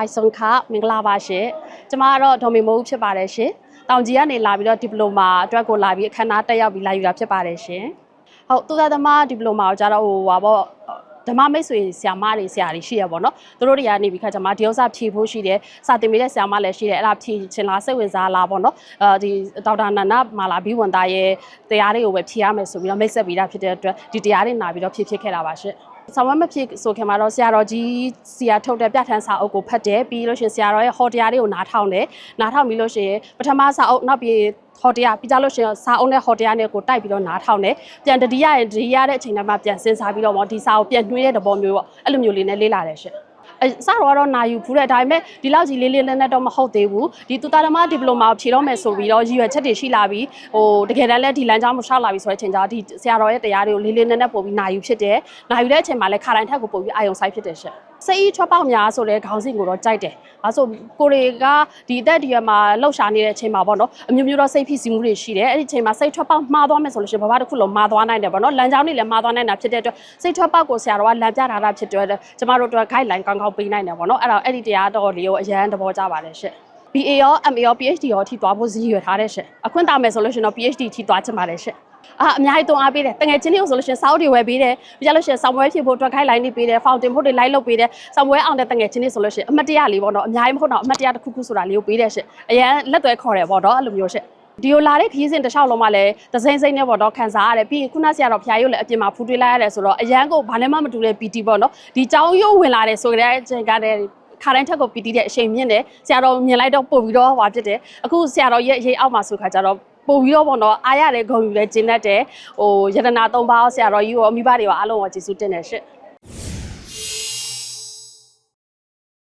ိုက်ဆွန်ခမင်္ဂလာပါရှင်ကျမကတော့ဒေါ်မေမိုးဖြစ်ပါတယ်ရှင်တောင်ကြီးကနေလာပြီးတော့ဒီပလိုမာအတွက်ကိုလာပြီးအခမ်းအနားတက်ရောက်ပြီးလာယူတာဖြစ်ပါတယ်ရှင်ဟုတ်သူသားသမားဒီပလိုမာကိုကျတော့ဟိုပါပေါ့ဓမ္မမိတ်ဆွေဆရာမတွေဆရာတွေရှိရပါတော့သူတို့တွေကနေပြီးခါကျမှဒီဥစ္စာဖြည့်ဖို့ရှိတယ်စာတင်ပေးတဲ့ဆရာမလည်းရှိတယ်အဲ့ဒါဖြည့်ချင်လားစိတ်ဝင်စားလားပေါ့နော်အဲဒီဒေါက်တာနန္ဒမာလာဘီဝန်သားရဲ့တရားတွေကိုပဲဖြည့်ရမယ်ဆိုပြီးတော့မိတ်ဆက်ပေးတာဖြစ်တဲ့အတွက်ဒီတရားတွေနာပြီးတော့ဖြည့်ဖြည့်ခဲ့တာပါရှင် ဆောင်မမဖြစ်ဆိုခင်မှာတော့ဆရာတော်ကြီးဆရာထုတ်တဲ့ပြဋ္ဌာန်းစာအုပ်ကိုဖတ်တယ်ပြီးလို့ရှိရင်ဆရာတော်ရဲ့ဟောတရားတွေကိုနားထောင်တယ်နားထောင်ပြီးလို့ရှိရင်ပထမစာအုပ်နောက်ပြီးဟောတရားပြီးကြလို့ရှိရင်စာအုပ်နဲ့ဟောတရားနဲ့ကိုတိုက်ပြီးတော့နားထောင်တယ်ပြန်တတိယရင်တတိယတဲ့အချိန်တိုင်းမှာပြန်စဉ်းစားပြီးတော့ဒီစာကိုပြန်နှွှေးတဲ့သဘောမျိုးပေါ့အဲ့လိုမျိုးလေးနဲ့လေ့လာတယ်ရှင် အစတော့ကတော့နာယူဖူးတဲ့ဒါပေမဲ့ဒီလောက်ကြီးလေးလေးနက်နက်တော့မဟုတ်သေးဘူးဒီတူတာဓမ္မဒီပလိုမာကိုဖြေတော့မယ်ဆိုပြီးတော့ရည်ရွယ်ချက်တွေရှိလာပြီးဟိုတကယ်တမ်းလည်းဒီလမ်းကြောင်းမလျှောက်လာပြီးဆိုတဲ့အချိန်ကျတော့ဒီဆရာတော်ရဲ့တရားတွေကိုလေးလေးနက်နက်ပို့ပြီးနာယူဖြစ်တယ်နာယူတဲ့အချိန်မှာလည်းခါတိုင်းထက်ကိုပို့ပြီးအာယုံဆိုင်ဖြစ်တယ်ရှင့် စိတ်ချောပေါက်များဆိုတဲ့ခေါင်းစဉ်ကိုတော့ကြိုက်တယ်။အဲဆိုကိုတွေကဒီအသက်ဒီရွယ်မှာလှုပ်ရှားနေတဲ့အချိန်မှာပေါ့နော်အမျိုးမျိုးတော့စိတ်ဖိစီးမှုတွေရှိတယ်။အဲ့ဒီအချိန်မှာစိတ်ထွက်ပေါက်မှားသွားမယ်ဆိုလို့ရှိရင်ဘာဘာတစ်ခုလုံးမှားသွားနိုင်တယ်ပေါ့နော်။လမ်းကြောင်းတွေလည်းမှားသွားနိုင်တာဖြစ်တဲ့အတွက်စိတ်ထွက်ပေါက်ကိုဆရာတော်ကလမ်းပြထားတာဖြစ်တဲ့အတွက်ကျမတို့တို့ guideline ကောင်းကောင်းပေးနိုင်တယ်ပေါ့နော်။အဲ့တော့အဲ့ဒီတရားတော်လေးကိုအရန်သဘောကျပါတယ်ရှင့်။ BA ရော MA ရော PhD ရောအထိသွားဖို့ရည်ရွယ်ထားတဲ့ရှင့်။အခွင့်တာမယ်ဆိုလို့ရှိရင်တော့ PhD အထိသွားချင်ပါတယ်ရှင့်။ အာအများကြီးတွန်းအားပေးတယ်တငယ်ချင်းတွေကိုဆိုလို့ရှိရင်စောက်တွေဝယ်ပေးတယ်ပြီးကြလို့ရှိရင်ဆောင်းပွဲဖြစ်ဖို့အတွက် guideline တွေပေးတယ် fountain ဖို့တွေ live လုပ်ပေးတယ်ဆောင်းပွဲအောင်တဲ့တငယ်ချင်းတွေဆိုလို့ရှိရင်အမတ်တရလေးပေါ့နော်အများကြီးမဟုတ်တော့အမတ်တရတစ်ခုခုဆိုတာလေးကိုပေးတယ်ရှင့်အရန်လက်သွဲခေါ်တယ်ပေါ့နော်အဲ့လိုမျိုးရှင့်ဒီလိုလာတဲ့ခရီးစဉ်တစ်လျှောက်လုံးမှလည်းသစိမ့်စိမ့်နဲ့ပေါ့တော့ခံစားရတယ်ပြီးရင်ခုနဆရာတော်ဖျားရုပ်လည်းအပြင်မှာဖူးတွေးလိုက်ရတယ်ဆိုတော့အရန်ကိုဘာနဲ့မှမတူတဲ့ PT ပေါ့နော်ဒီចောင်းရုပ်ဝင်လာတယ်ဆိုတဲ့အချိန်ကတည်းကခါတိုင်းထက်ကိုပီတီတဲ့အချိန်မြင့်တယ်ဆရာတော်မြင်လိုက်တော့ပို့ပြီးတော့ဟွာဖြစ်တယ်အခုဆရာတော်ရဲ့အရေးအောက်မှာဆိုခါကြတော့ ပို့ပြီးတော့ပေါ့နော်အားရတယ်ဂုံယူလဲကျင်းတတ်တယ်ဟိုယတနာ၃ပါးဆရာတော်ကြီးရောမိဘတွေရောအားလုံးကိုကျေးဇူးတင်တယ်ရှင့်